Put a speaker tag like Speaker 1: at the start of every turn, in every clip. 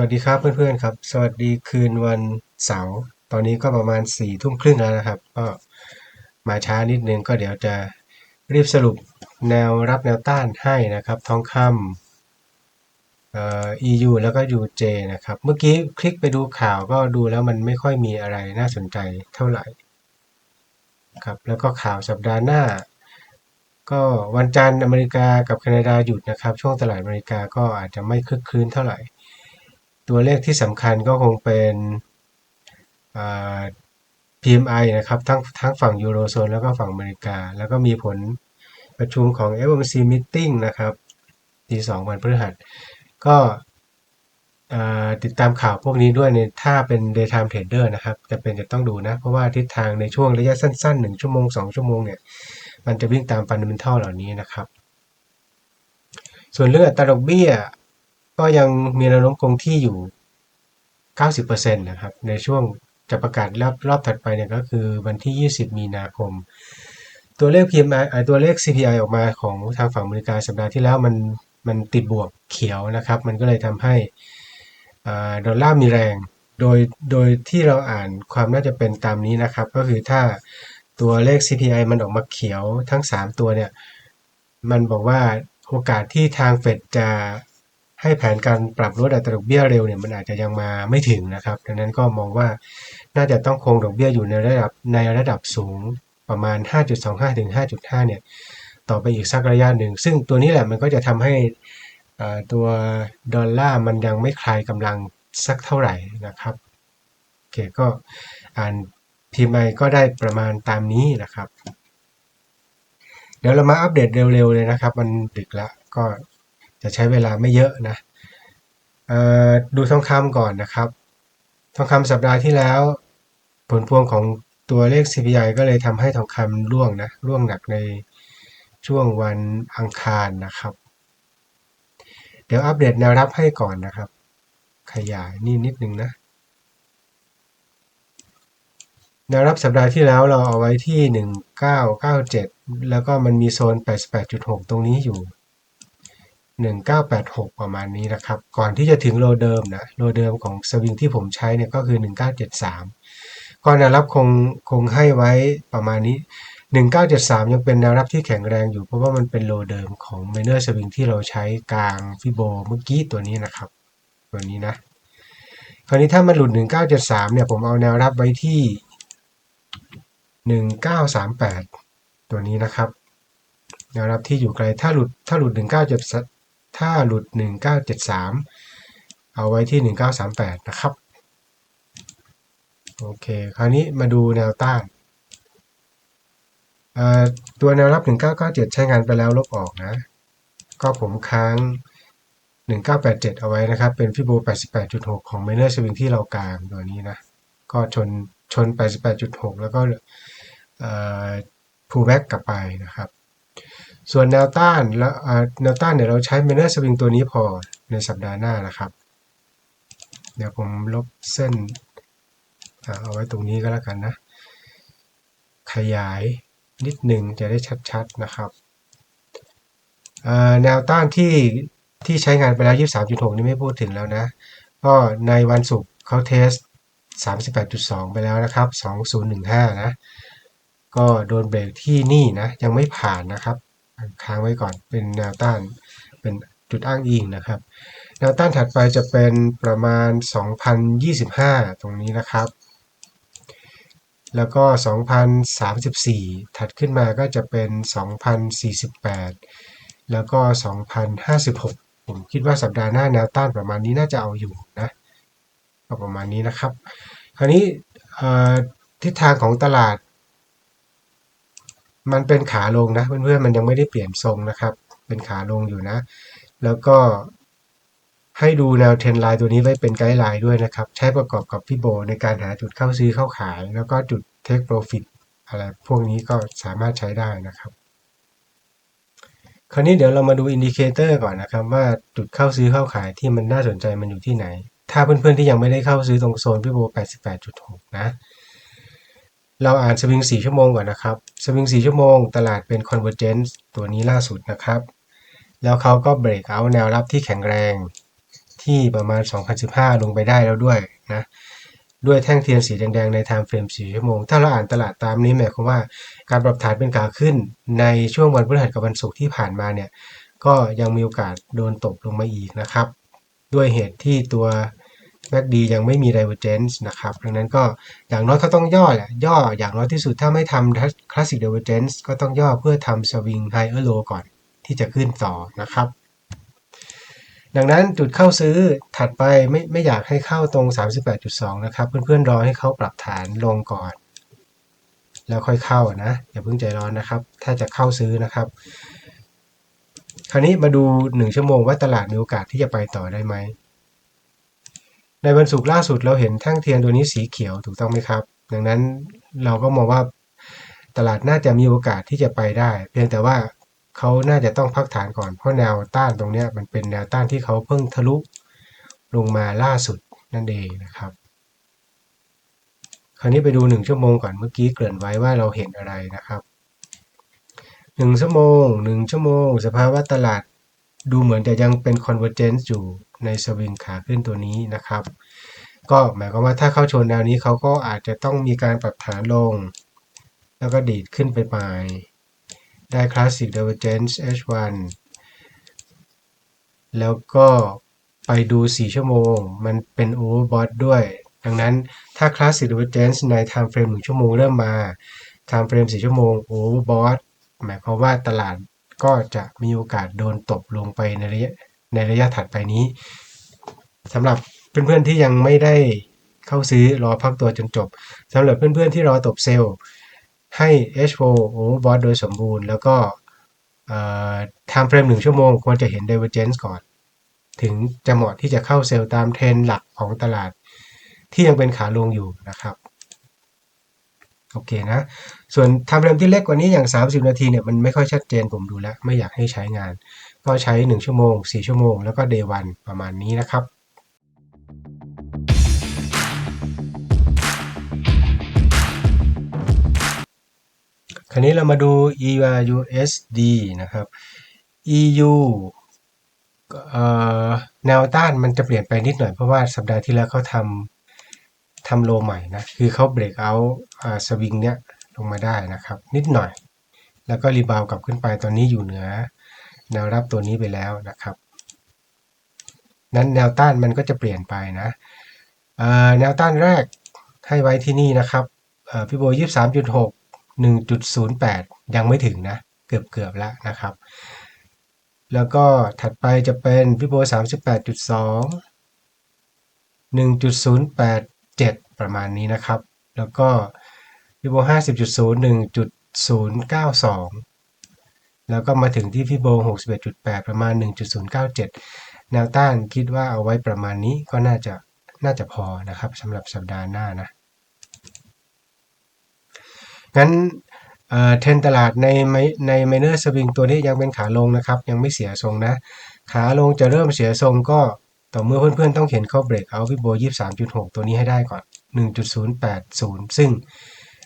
Speaker 1: วัสดีครับเพื่อนๆครับ สวัสดีคืนวันเสาร์ตอนนี้ก็ประมาณ4ี่ทุ่มครึ่งแล้วนะครับ ก็มาช้านิดนึงก็เดี๋ยวจะรีบสรุปแนวรับแนวต้านให้นะครับทองคำเอ่อ EU แล้วก็ UJ นะครับ เมื่อกี้คลิกไปดูข่าวก็ดูแล้วมันไม่ค่อยมีอะไรน่าสนใจเท่าไหร่ครับแล้วก็ข่าวสัปดาห์หน้า ก็วันจันทร์อเมริกากับแคนาดาหยุดนะครับ ช่วงตลาดอเมริกาก็อาจจะไม่คึกคืนเท่าไหร่ ตัวเลขที่สำคัญก็คงเป็น PMI นะครับ ทั้งทั้งฝั่งยูโรโซนแล้วก็ฝั่งอเมริกา แล้วก็มีผลประชุมของ FOMC Meeting นะครับทีสองวันพฤหัส ก็ติดตามข่าวพวกนี้ด้วยในถ้าเป็น daytime trader นะครับจะเป็นจะต้องดูนะ เพราะว่าทิศทางในช่วงระยะสั้นๆ 1 ชั่วโมง 2 ชั่วโมงเนี่ย มันจะวิ่งตาม fundamental เหล่านี้นะครับ ส่วนเรื่องอัตราดอกเบี้ย ก็ยังมีแนวโน้มคงที่อยู่ 90%นะครับ ในช่วงจะประกาศรอบรอบถัดไปเนี่ยก็คือวันที่ 20 มีนาคม ตัวเลข PMI เอ่อตัวเลข CPI ออกมาของทางฝั่งอเมริกาสัปดาห์ที่แล้วมันมันติดบวกเขียวนะครับ มันก็เลยทำให้อดอลลาร์มีแรง โดยโดยที่เราอ่านความน่าจะเป็นตามนี้นะครับ ก็คือถ้าตัวเลข CPI มันออกมาเขียวทั้ง 3 ตัวเนี่ย มันบอกว่าโอกาสที่ทางเฟดจะ ให้แผนการปรับลดอัตราดอกเบี้ยเร็วเนี่ยมันอาจจะยังมาไม่ถึงนะครับ ดังนั้นก็มองว่าน่าจะต้องคงดอกเบี้ยอยู่ในระดับในระดับสูงประมาณ 5.25 ถึง 5.5 เนี่ย ต่อไปอีกสักระยะหนึ่ง ซึ่งตัวนี้แหละมันก็จะทำให้ตัวดอลลาร์มันยังไม่คลายกำลังสักเท่าไหร่นะครับ โอเคก็อ่านพีมไก็ได้ประมาณตามนี้นะครับ เดี๋ยวเรามาอัปเดตเร็วๆเลยนะครับ มันดึกแล้วก็ จะใช้เวลาไม่เยอะนะดูทองคำก่อนนะครับ ทองคำสัปดาห์ที่แล้ว ผลพวงของตัวเลข CPI ก็เลยทำให้ทองคำร่วงนะร่วงหนักในช่วงวันอังคารนะครับ เดี๋ยวอัปเดตแนวรับให้ก่อนนะครับ ขยายนี่นิดนึงนะแนวรับสัปดาห์ที่แล้วเราเอาไว้ที่ 1997 แล้วก็มันมีโซน 88.6 ตรงนี้อยู่ 1986ประมาณนี้นะครับ ก่อนที่จะถึงโลเดิมนะ โลเดิมของสวิงที่ผมใช้เนี่ยก็คือ1973ก็แนวรับคงคงให้ไว้ประมาณนี้1973ยังเป็นแนวรับที่แข็งแรงอยู่ เพราะว่ามันเป็นโลเดิมของ minor swing ที่เราใช้กลางฟิโบเมื่อกี้ตัวนี้นะครับ ตัวนี้นะ คราวนี้ถ้ามันหลุด1973เนี่ยผมเอาแนวรับไว้ที่1938ตัวนี้นะครับแนวรับที่อยู่ไกลถ้าหลุดถ้าหลุด19 ถ้าหลุด 1973 เอาไว้ที่ 1938 นะครับ โอเค คราวนี้มาดูแนวต้านตัวแนวรับ 1997 ใช้งานไปแล้วลบออกนะ ก็ผมค้าง 1987 เอาไว้นะครับ เป็นฟิโบ 88.6 ของ minor swing ที่เรากลางตัวนี้นะ ก็ชนชน 88.6 แล้วก็ pullback กลับไปนะครับ ส่วนแนวต้านแล้วแนวต้านเดี๋ยวเราใช้ minor swing ตัวนี้พอในสัปดาห์หน้านะครับ เดี๋ยวผมลบเส้นเอาไว้ตรงนี้ก็แล้วกันนะ ขยายนิดหนึ่งจะได้ชัดๆนะครับแนวต้านที่ที่ใช้งานไปแล้ว 23.6 นี่ไม่พูดถึงแล้วนะ ก็ในวันศุกร์เขาเทส 38.2 ไปแล้วนะครับ 2015 นะ ก็โดนเบรกที่นี่นะ ยังไม่ผ่านนะครับ ค้างไว้ก่อนเป็นแนวต้านเป็นจุดอ้างอิงนะครับแนวต้านถัดไปจะเป็นประมาณ 2025 ตรงนี้นะครับ แล้วก็ 2034 ถัดขึ้นมาก็จะเป็น 2048 แล้วก็ 2056 ผมคิดว่าสัปดาห์หน้าแนวต้านประมาณนี้น่าจะเอาอยู่นะก็ประมาณนี้นะครับ คราวนี้ทิศทางของตลาด มันเป็นขาลงนะเพื่อนๆมันยังไม่ได้เปลี่ยนทรงนะครับ เป็นขาลงอยู่นะ แล้วก็ให้ดูแนวเทรนไลน์ตัวนี้ไว้เป็นไกด์ไลน์ด้วยนะครับ ใช้ประกอบกับพี่โบในการหาจุดเข้าซื้อเข้าขาย แล้วก็จุดเทคโปรฟิตอะไรพวกนี้ก็สามารถใช้ได้นะครับ คราวนี้เดี๋ยวเรามาดูอินดิเคเตอร์ก่อนนะครับ ว่าจุดเข้าซื้อเข้าขายที่มันน่าสนใจมันอยู่ที่ไหน ถ้าเพื่อนๆที่ยังไม่ได้เข้าซื้อตรงโซนพี่โบ 88.6 นะ เราอ่านสวิง4ชั่วโมงก่อนนะครับสวิง4ชั่วโมง ตลาดเป็น Convergence ตัวนี้ล่าสุดนะครับ แล้วเขาก็เบรกเอาแนวรับที่แข็งแรง ที่ประมาณ 2015 ลงไปได้แล้วด้วยนะด้วยแท่งเทียนสีแดงๆใน time frame 4ชั่วโมง ถ้าเราอ่านตลาดตามนี้หมายความว่าการปรับฐานเป็นขาขึ้นในช่วงวันพฤหัสกับวันศุกร์ที่ผ่านมาเนี่ยก็ยังมีโอกาสโดนตบลงมาอีกนะครับ ด้วยเหตุที่ตัว MACD ยังไม่มี divergence นะครับ ดังนั้นก็อย่างน้อยเขาต้องย่อแหละ ย่ออย่างน้อยที่สุดถ้าไม่ทำ classic divergence ก็ต้องย่อเพื่อทำ swing higher low ก่อนที่จะขึ้นต่อนะครับ ดังนั้นจุดเข้าซื้อถัดไปไม่ไม่อยากให้เข้าตรง 38.2 นะครับ เพื่อนๆรอให้เขาปรับฐานลงก่อน แล้วค่อยเข้านะ อย่าเพิ่งใจร้อนนะครับ ถ้าจะเข้าซื้อนะครับ คราวนี้มาดู 1 ชั่วโมงว่าตลาดมีโอกาสที่จะไปต่อได้ไหม ในวันศุกร์ล่าสุดเราเห็นแท่งเทียนตัวนี้สีเขียวถูกต้องไหมครับ ดังนั้นเราก็มองว่าตลาดน่าจะมีโอกาสที่จะไปได้ เพียงแต่ว่าเขาน่าจะต้องพักฐานก่อนเพราะแนวต้านตรงนี้มันเป็นแนวต้านที่เขาเพิ่งทะลุลงมาล่าสุดนั่นเองนะครับ คราวนี้ไปดู 1 ชั่วโมงก่อนเมื่อกี้เกริ่นไว้ว่าเราเห็นอะไรนะครับ 1 ชั่วโมง 1 ชั่วโมง สภาวะตลาดดูเหมือนจะยังเป็น convergence อยู่ ในสวิงขาขึ้นตัวนี้นะครับ ก็หมายความว่าถ้าเข้าชนแนวนี้เขาก็อาจจะต้องมีการปรับฐานลง แล้วก็ดีดขึ้นไปปลายได้ Classic Divergence H1 แล้วก็ไปดู 4 ชั่วโมง มันเป็น Overbought ด้วย ดังนั้นถ้า Classic Divergence ใน Time Frame 1ชั่วโมงเริ่มมา Time Frame 4 ชั่วโมง Overbought หมายความว่าตลาดก็จะมีโอกาสโดนตบลงไปในระยะ ในระยะถัดไปนี้สำหรับเพื่อนๆที่ยังไม่ได้เข้าซื้อรอพักตัวจนจบสำหรับเพื่อนๆที่รอตบเซลล์ให้ H4 Overbought โดยสมบูรณ์ แล้วก็ time frame 1ชั่วโมงควรจะเห็น divergence ก่อน ถึงจะเหมาะที่จะเข้าเซลล์ตามเทรนหลักของตลาด ที่ยังเป็นขาลงอยู่นะครับโอเคนะ ส่วน time frame ที่เล็กกว่านี้อย่าง 30 นาทีเนี่ยมันไม่ค่อยชัดเจนผมดูแล้ว ไม่อยากให้ใช้งาน ก็ใช้ 1 ชั่วโมง 4 ชั่วโมง แล้วก็ day 1ประมาณนี้นะครับคราวนี้เรามาดู EURUSD นะครับ EU แนวต้านมันจะเปลี่ยนไปนิดหน่อยเพราะว่าสัปดาห์ที่แล้วเขาทำทำโลใหม่นะ คือเขาเบรกเอาอ่าสวิงเนี้ยลงมาได้นะครับ นิดหน่อย แล้วก็รีบาวกลับขึ้นไปตอนนี้อยู่เหนือ แนวรับตัวนี้ไปแล้วนะครับ นั้นแนวต้านมันก็จะเปลี่ยนไปนะแนวต้านแรกให้ไว้ที่นี่นะครับพี่โบยี่สามจุดหก1.08ยังไม่ถึงนะ เกือบเกือบแล้วนะครับ แล้วก็ถัดไปจะเป็นพี่โบ38.2 1.087ปดจุดสองหนึ่งจุดศูนย์แปดเจ็ดประมาณนี้นะครับ แล้วก็พี่โบ50.0 1.092 แล้วก็มาถึงที่พี่โบ 61.8 ประมาณ 1.097 แนวต้านคิดว่าเอาไว้ประมาณนี้ก็น่าจะน่าจะพอนะครับสำหรับสัปดาห์หน้านะ งั้นเทรนตลาดในในไมเนอร์สวิงตัวนี้ยังเป็นขาลงนะครับ ยังไม่เสียทรงนะ ขาลงจะเริ่มเสียทรงก็ต่อเมื่อเพื่อนๆต้องเห็นเข้าเบรกเอาวิโบยี่สามจุดหกตัวนี้ให้ได้ก่อนหนึ่งจุดศูนย์แปดศูนย์ซึ่ง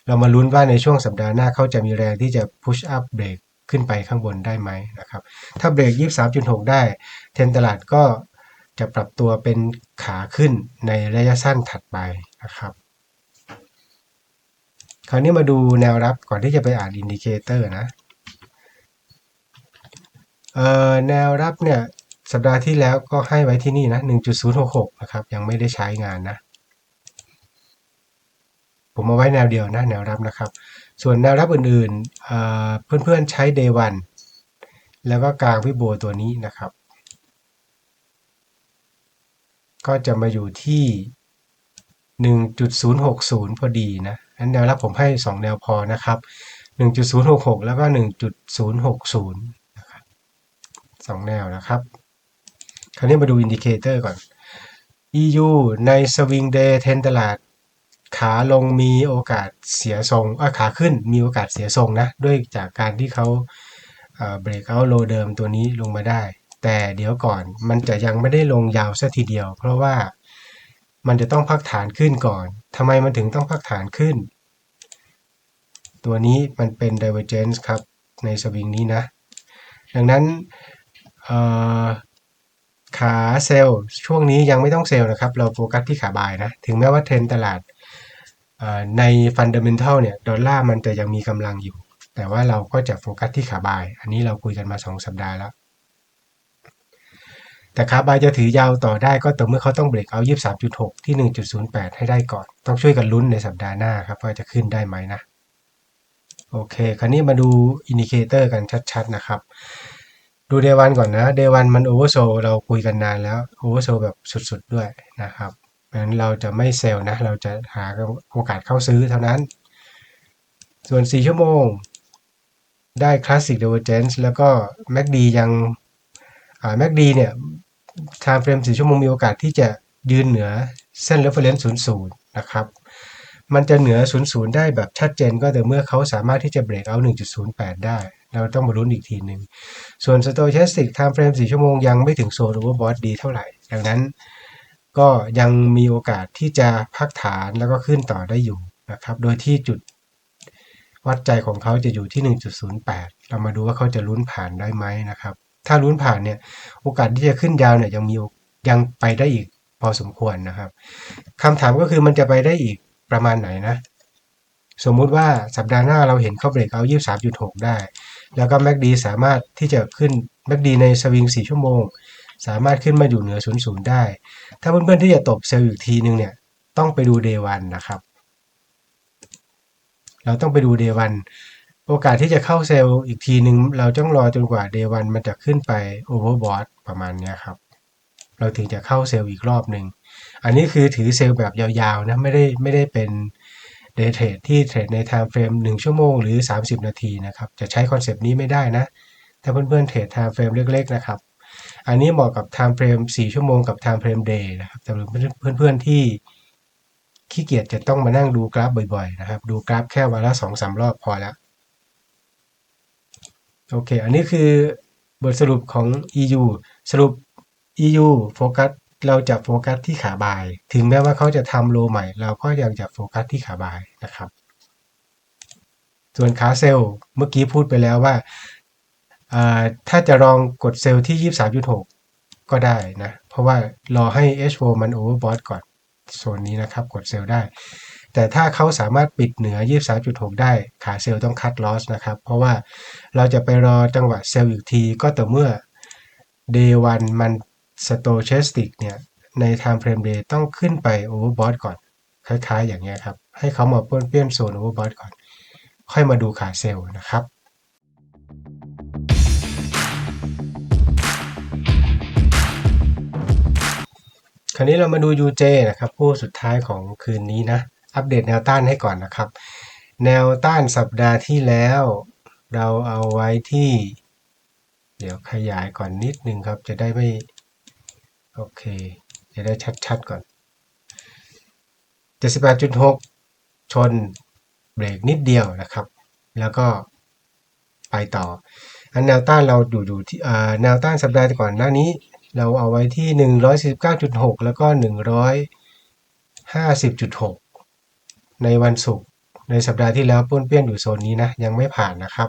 Speaker 1: เรามาลุ้นว่าในช่วงสัปดาห์หน้าเขาจะมีแรงที่จะพุชอัพเบรก ขึ้นไปข้างบนได้ไหมนะครับ ถ้าเบรกยี่สามจุดหกได้ เทรนตลาดก็จะปรับตัวเป็นขาขึ้นในระยะสั้นถัดไปนะครับคราวนี้มาดูแนวรับก่อนที่จะไปอ่านอินดิเคเตอร์นะแนวรับเนี่ยสัปดาห์ที่แล้วก็ให้ไว้ที่นี่นะ1.066นะครับยังไม่ได้ใช้งานนะ ผมเอาไว้แนวเดียวนะแนวรับนะครับ ส่วนแนวรับอื่นๆ เพื่อนๆใช้ day 1แล้วก็กลางวิโบตัวนี้นะครับ ก็จะมาอยู่ที่ 1.060 พอดีนะอันแนวรับผมให้ 2 แนวพอนะครับ 1.066 แล้วก็ 1.060นะครับ2แนวนะครับ คราวนี้มาดูอินดิเคเตอร์ก่อน EU ในสวิงเดย์เทนตลาด ขาลงมีโอกาสเสียทรงขาขึ้นมีโอกาสเสียทรงนะด้วยจากการที่เขาเบรกเอาโลเดิมตัวนี้ลงมาได้ แต่เดี๋ยวก่อนมันจะยังไม่ได้ลงยาวซะทีเดียว เพราะว่ามันจะต้องพักฐานขึ้นก่อนทำไมมันถึงต้องพักฐานขึ้น ตัวนี้มันเป็น divergence ครับในสวิงนี้นะ ดังนั้นขาเซลล์ช่วงนี้ยังไม่ต้องเซลล์นะครับ เราโฟกัสที่ขาบายนะ ถึงแม้ว่าเทรนตลาด ในฟันเดเมนทัลเนี่ยดอลลาร์มันจะยังมีกำลังอยู่ แต่ว่าเราก็จะโฟกัสที่ขาบาย อันนี้เราคุยกันมา 2 สัปดาห์แล้ว แต่ขาบายจะถือยาวต่อได้ก็ต่อเมื่อเขาต้องเบรกเอา 23.6 ที่ 1.08 ให้ได้ก่อน ต้องช่วยกันลุ้นในสัปดาห์หน้าครับ ว่าจะขึ้นได้ไหมนะ โอเค คราวนี้มาดูอินดิเคเตอร์กันชัดๆนะครับ ดูเดวันก่อนนะเดวันมันโอเวอร์โซเราคุยกันนานแล้วโอเวอร์โซแบบสุดๆด้วยนะครับ เพราะฉะนั้นเราจะไม่เซลล์นะ เราจะหาโอกาสเข้าซื้อเท่านั้น ส่วน 4 ชั่วโมง ได้ Classic Divergence แล้วก็ MACD ยังอ่า MACD เนี่ย time frame 4 ชั่วโมงมีโอกาสที่จะยืนเหนือเส้น reference 00 นะครับ มันจะเหนือ 00 ได้แบบชัดเจนก็แต่เมื่อเขาสามารถที่จะเบรกเอา 1.08 ได้ เราต้องมาลุ้นอีกทีหนึ่ง ส่วน Stochastic Time Frame 4 ชั่วโมงยังไม่ถึงโซน Overbought ดีเท่าไหร่ ดังนั้น ก็ยังมีโอกาสที่จะพักฐานแล้วก็ขึ้นต่อได้อยู่นะครับ โดยที่จุดวัดใจของเขาจะอยู่ที่ 1.08 เรามาดูว่าเขาจะลุ้นผ่านได้ไหมนะครับ ถ้าลุ้นผ่านเนี่ยโอกาสที่จะขึ้นยาวเนี่ยยังมียังไปได้อีกพอสมควรนะครับคำถามก็คือมันจะไปได้อีกประมาณไหนนะ สมมุติว่าสัปดาห์หน้าเราเห็นเขาเบรกเอา 23.6 ได้ แล้วก็ MACD สามารถที่จะขึ้น MACD ในสวิง 4 ชั่วโมง สามารถขึ้นมาอยู่เหนือ 00 ได้ ถ้าเพื่อนๆที่จะตบเซลล์อีกทีนึงเนี่ยต้องไปดู Day 1นะครับ เราต้องไปดู Day 1โอกาสที่จะเข้าเซลล์อีกทีนึง เราต้องรอจนกว่า Day 1มันจะขึ้นไป Overbought ประมาณนี้ครับ เราถึงจะเข้าเซลล์อีกรอบหนึ่งอันนี้คือถือเซลล์แบบยาวๆนะไม่ได้ไม่ได้เป็น Day Trade ที่เทรดใน Time Frame 1 ชั่วโมงหรือ 30 นาทีนะครับ จะใช้คอนเซปต์นี้ไม่ได้นะ ถ้าเพื่อนๆเทรด Time Frame เล็กๆนะครับ อันนี้เหมาะกับ Time Frame 4 ชั่วโมงกับ Time Frame Day นะครับสำหรับเพื่อนๆที่ขี้เกียจจะต้องมานั่งดูกราฟบ่อยๆนะครับ ดูกราฟแค่วันละ2-3รอบพอแล้ว โอเค อันนี้คือบทสรุปของ EU สรุป EU โฟกัสเราจะโฟกัสที่ขาบาย ถึงแม้ว่าเขาจะทำโลใหม่ เราก็ยังจะโฟกัสที่ขาบายนะครับ ส่วนขาเซลล์เมื่อกี้พูดไปแล้วว่า ถ้าจะลองกดเซลล์ที่ 23.6 ก็ได้นะ เพราะว่ารอให้ H4 มัน overbought ก่อนโซนนี้นะครับ กดเซลล์ได้ แต่ถ้าเขาสามารถปิดเหนือ 23.6 ได้ขาเซลล์ต้องคัดลอสนะครับ เพราะว่าเราจะไปรอจังหวะเซลล์อีกทีก็ต่อเมื่อ day 1มัน stochastic เนี่ย ใน time frame day ต้องขึ้นไป overbought ก่อน คล้ายๆ อย่างเงี้ยครับ ให้เขามาเปี้ยนโซน overbought ก่อน ค่อยมาดูขาเซลล์นะครับ ราวนี้เรามาดู UJ นะครับผู้สุดท้ายของคืนนี้นะ อัปเดตแนวต้านให้ก่อนนะครับ แนวต้านสัปดาห์ที่แล้ว เราเอาไว้ที่ เดี๋ยวขยายก่อนนิดนึงครับ จะได้ไม่ โอเค จะได้ชัดๆก่อน 78.6 ชนเบรกนิดเดียวนะครับ แล้วก็ไปต่อ อันแนวต้านเราอยู่อยู่ที่แนวต้านสัปดาห์ก่อนหน้านี้ เราเอาไว้ที่119.6 แล้วก็ 150.6 ในวันศุกร์ในสัปดาห์ที่แล้วป้วนเปี้ยนอยู่โซนนี้นะ ยังไม่ผ่านนะครับ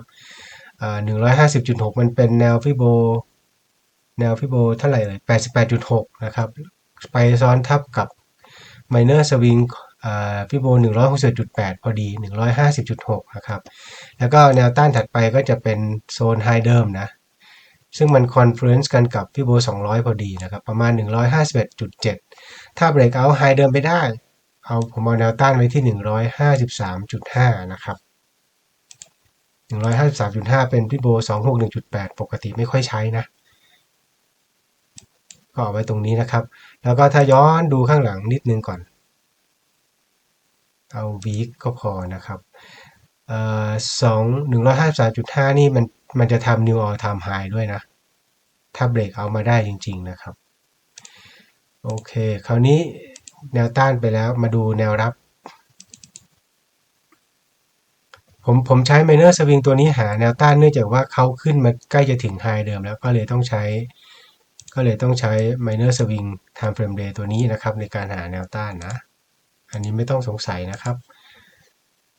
Speaker 1: 150.6 มันเป็นแนวฟิโบ แนวฟิโบเท่าไหร่เอ่ย88.6 นะครับ ไปซ้อนทับกับ minor swing ฟิโบ161.8พอดี 150.6 นะครับ แล้วก็แนวต้านถัดไปก็จะเป็นโซนไฮเดิมนะ ซึ่งมันคอนเฟ e นซ์กันกับฟิโบ200 พอดีนะครับ ประมาณ 151.7 ถ้าเบรกเอาไฮเดิมไปได้ เอาผมเอาแนวต้านไว้ที่ 153.5 นะครับ 153.5 เป็นฟิโบ261.8 ปกติไม่ค่อยใช้นะ ก็เอาไว้ตรงนี้นะครับ แล้วก็ถ้าย้อนดูข้างหลังนิดนึงก่อน เอาวีคก็พอนะครับสองหนึ่งร้อยห้าสามจุดห้านี่มัน มันจะทำ new all time high ด้วยนะ ถ้าเบรกเอามาได้จริง ๆ นะครับ โอเค คราวนี้แนวต้านไปแล้วมาดูแนวรับ ผมผมใช้ minor swing ตัวนี้หาแนวต้านเนื่องจากว่าเขาขึ้นมาใกล้จะถึง high เดิมแล้วก็เลยต้องใช้ ก็เลยต้องใช้ minor swing time frame day ตัวนี้นะครับ ในการหาแนวต้านนะ อันนี้ไม่ต้องสงสัยนะครับ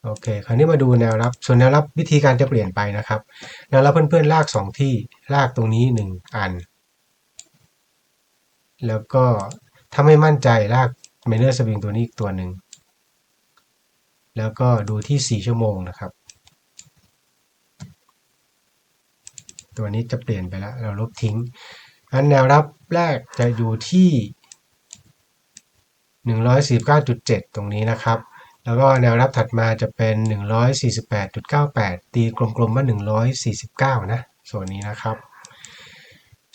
Speaker 1: โอเค คราวนี้มาดูแนวรับ ส่วนแนวรับวิธีการจะเปลี่ยนไปนะครับ แนวรับเพื่อนๆลาก 2 ที่ ลากตรงนี้ 1 อัน แล้วก็ถ้าไม่มั่นใจลากเมเนอร์สวิงตัวนี้อีกตัวหนึ่ง แล้วก็ดูที่ 4 ชั่วโมงนะครับ ตัวนี้จะเปลี่ยนไปแล้ว เราลบทิ้ง อันแนวรับแรกจะอยู่ที่ 149.7 ตรงนี้นะครับ แล้วก็แนวรับถัดมาจะเป็น 148.98 ตีกลมๆว่า 149 นะ ส่วนนี้นะครับ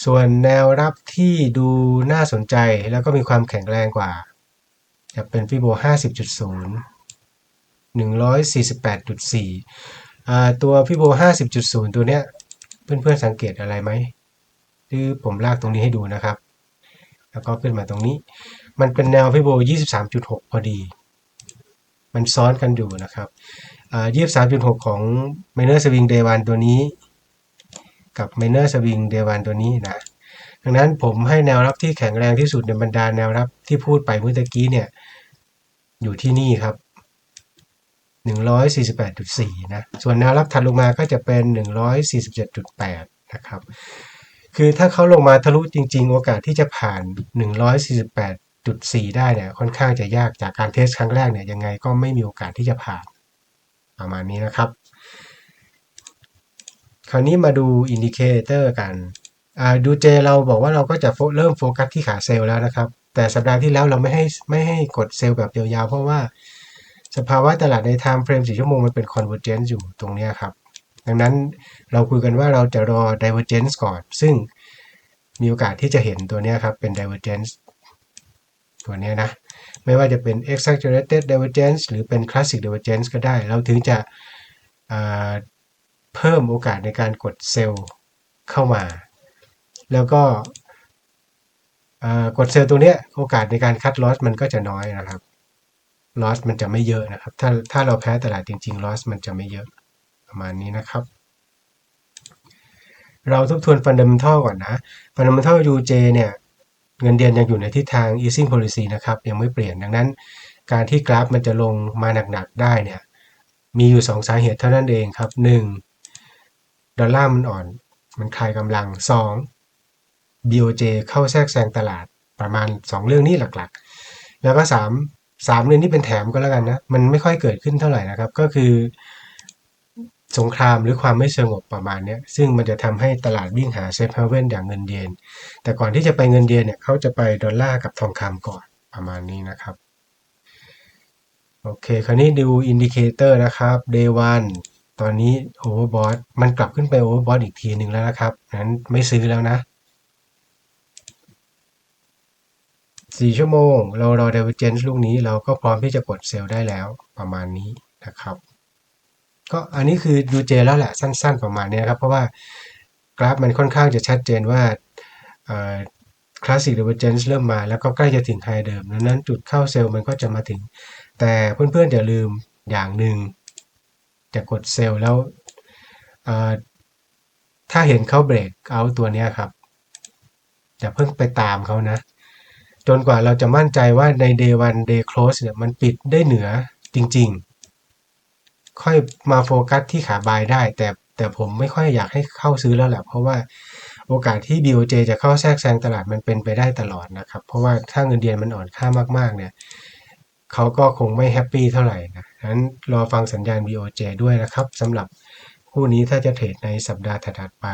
Speaker 1: ส่วนแนวรับที่ดูน่าสนใจแล้วก็มีความแข็งแรงกว่า จะเป็นฟิโบ 50.0 148.4อ่าตัวฟิโบ 50.0 ตัวเนี้ย เพื่อนๆสังเกตอะไรไหมหรือผมลากตรงนี้ให้ดูนะครับ แล้วก็ขึ้นมาตรงนี้ มันเป็นแนวฟิโบ 23.6 พอดี มันซ้อนกันอยู่นะครับอ่สิบสา23.6ของ Minor Swing Day 1ตัวนี้ กับ Minor Swing Day 1ตัวนี้นะดังนั้นผมให้แนวรับที่แข็งแรงที่สุดในบรรดาแนวรับที่พูดไปเมื่อกี้เนี่ย อยู่ที่นี่ครับ148.4 นะ ส่วนแนวรับถัดลงมาก็จะเป็น 147.8 นะครับ คือถ้าเขาลงมาทะลุจริง ๆ โอกาสที่จะผ่าน 148.4ได้เนี่ยค่อนข้างจะยากจากการเทสครั้งแรกเนี่ยยังไงก็ไม่มีโอกาสที่จะผ่านประมาณนี้นะครับ คราวนี้มาดูอินดิเคเตอร์กันดูเจเราบอกว่าเราก็จะเริ่มโฟกัสที่ขาเซลล์แล้วนะครับ แต่สัปดาห์ที่แล้วเราไม่ให้ไม่ให้กดเซลล์แบบยาวๆ เพราะว่าสภาวะตลาดใน time frame 4ชั่วโมงมันเป็น convergence อยู่ตรงนี้ครับ ดังนั้นเราคุยกันว่าเราจะรอ divergence ก่อน ซึ่งมีโอกาสที่จะเห็นตัวนี้ครับเป็น divergence ตัวเนี้ ยนะ ไม่ว่าจะเป็น exaggerated divergence หรือเป็น classic divergence ก็ได้ เราถึงจะเพิ่มโอกาสในการกดเซลล์เข้ามา แล้วก็กดเซลล์ตัวเนี้ยโอกาสในการคัดลอสมันก็จะน้อยนะครับลอสมันจะไม่เยอะนะครับ ถ้าถ้าเราแพ้ตลาดจริงๆลอสมันจะไม่เยอะประมาณนี้นะครับ เราทบทวนฟันเด m e n ทัลก่อนนะฟันเด m e n ทัล UJ เนี่ย เงินเดือนยังอยู่ในทิศทาง easing policy นะครับยังไม่เปลี่ยนดังนั้น การที่กราฟมันจะลงมาหนักๆได้เนี่ยมีอยู่ 2 สาเหตุเท่านั้นเองครับ 1. ดอลลาร์มันอ่อน มันคลายกำลัง 2. BOJ เข้าแทรกแซงตลาดประมาณ 2 เรื่องนี้หลักๆ แล้วก็ 3 3เรื่องนี้เป็นแถมก็แล้วกันนะ มันไม่ค่อยเกิดขึ้นเท่าไหร่นะครับ ก็คือ สงครามหรือความไม่สงบประมาณนี้ซึ่งมันจะทำให้ตลาดวิ่งหาเซฟเฮเว่นอย่างเงินเยนแต่ก่อนที่จะไปเงินเยนเนี่ยเขาจะไปดอลลาร์กับทองคำก่อนประมาณนี้นะครับโอเค คราวนี้ดูอินดิเคเตอร์นะครับ day one ตอนนี้โอเวอร์บอทมันกลับขึ้นไปโอเวอร์บอทอีกทีหนึ่งแล้วนะครับนั้นไม่ซื้อแล้วนะ 4 ชั่วโมง เรารอ divergence ลูกนี้เราก็พร้อมที่จะกดเซลล์ได้แล้วประมาณนี้นะครับ ก็อันนี้คือดูเจแล้วแหละสั้น ๆ ประมาณนี้ครับเพราะว่ากราฟมันค่อนข้างจะชัดเจนว่าคลาสสิก divergence เริ่มมาแล้วก็ใกล้จะถึงไฮเดิมดังนั้นจุดเข้าเซลล์มันก็จะมาถึง แต่เพื่อนๆอย่าลืมอย่างหนึ่งจะกดเซลล์แล้วถ้าเห็นเขาเบรกเอาตัวนี้ครับอย่าเพิ่งไปตามเขานะ จนกว่าเราจะมั่นใจว่าใน day one day close เนี่ยมันปิดได้เหนือจริง ๆ ค่อยมาโฟกัสที่ขาบายได้ แต่แต่ผมไม่ค่อยอยากให้เข้าซื้อแล้วแหละเพราะว่าโอกาสที่ BOJ จะเข้าแทรกแซงตลาดมันเป็นไปได้ตลอดนะครับ เพราะว่าถ้าเงินเดือนมันอ่อนค่ามากๆเนี่ยเขาก็คงไม่แฮปปี้เท่าไหร่นะฉะนั้นรอฟังสัญญาณ BOJ ด้วยนะครับสำหรับคู่นี้ถ้าจะเทรดในสัปดาห์ถัดไป